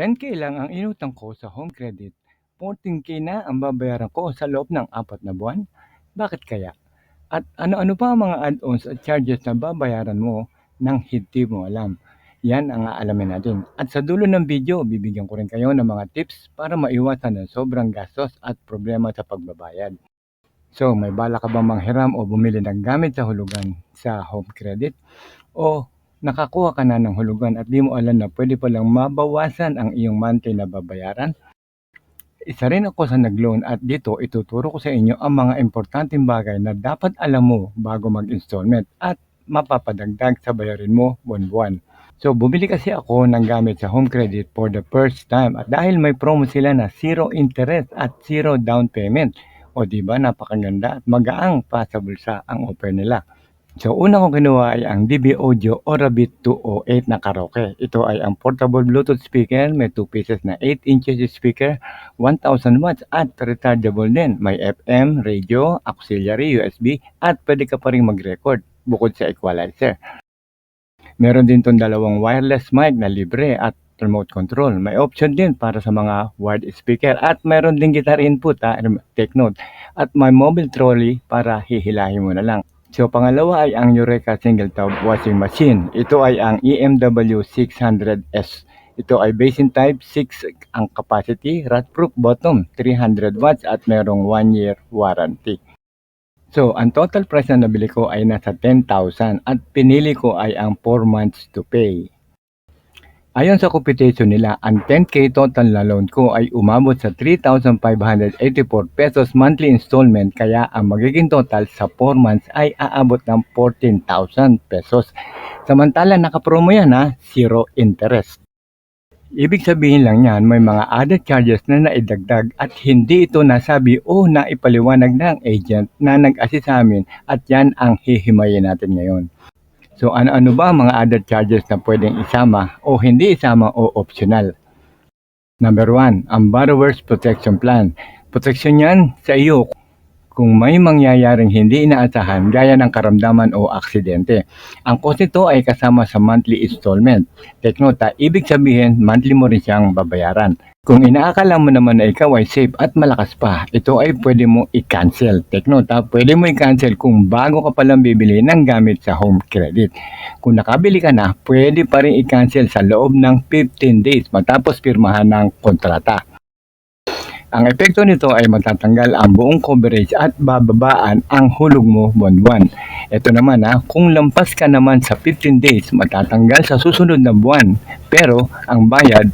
10K lang ang inutang ko sa home credit. 14K na ang babayaran ko sa loob ng apat na buwan. Bakit kaya? At ano-ano pa ang mga add-ons at charges na babayaran mo nang hindi mo alam? Yan ang aalamin natin. At sa dulo ng video, bibigyan ko rin kayo ng mga tips para maiwasan ng sobrang gastos at problema sa pagbabayad. So, may bala ka bang manghiram o bumili ng gamit sa hulugan sa home credit? O nakakuha ka na ng hulugan at di mo alam na pwede palang mabawasan ang iyong monthly na babayaran? Isa rin ako sa nag-loan at dito ituturo ko sa inyo ang mga importanteng bagay na dapat alam mo bago mag-installment at mapapadagdag sa bayarin mo buwan-buwan. So bumili kasi ako ng gamit sa home credit for the first time at dahil may promo sila na zero interest at zero down payment. O di ba napakaganda at magaang pa sa bulsa ang offer nila. So una kong kinuha ay ang DB Audio Orabit 208 na karaoke. Ito ay ang portable Bluetooth speaker, may 2 pieces na 8 inches speaker, 1000 watts at rechargeable din. May FM, radio, auxiliary, USB at pwede ka pa rin mag-record bukod sa equalizer. Meron din tong dalawang wireless mic na libre at remote control. May option din para sa mga wired speaker at meron din guitar input, ha, take note. At may mobile trolley para hihilahin mo na lang. So pangalawa ay ang Eureka Single Tub Washing Machine. Ito ay ang EMW 600S. Ito ay basin type 6 ang capacity, rat-proof bottom, 300 watts at merong 1 year warranty. So, ang total price na nabili ko ay nasa 10,000 at pinili ko ay ang 4 months to pay. Ayon sa computation nila, ang 10k total na loan ko ay umabot sa 3,584 pesos monthly installment kaya ang magiging total sa 4 months ay aabot ng 14,000 pesos. Samantala nakapromo yan ha, zero interest. Ibig sabihin lang yan, may mga added charges na naidagdag at hindi ito nasabi o naipaliwanag ng agent na nag-assist sa amin at yan ang hihimayin natin ngayon. So ano-ano ba mga added charges na pwedeng isama o hindi isama o optional? Number 1, ang Borrower's Protection Plan. Proteksyon yan sa iyo kung may mangyayaring hindi inaasahan gaya ng karamdaman o aksidente. Ang cost nito ay kasama sa monthly installment. Take note, ha, ibig sabihin monthly mo rin siyang babayaran. Kung inaakala mo naman na ikaw ay safe at malakas pa, ito ay pwede mo i-cancel. Take note, ha, pwede mo i-cancel kung bago ka palang bibili ng gamit sa home credit. Kung nakabili ka na, pwede pa rin i-cancel sa loob ng 15 days matapos pirmahan ng kontrata. Ang epekto nito ay matatanggal ang buong coverage at bababaan ang hulog mo buwan-buwan. Ito naman ha, kung lampas ka naman sa 15 days, matatanggal sa susunod na buwan. Pero ang bayad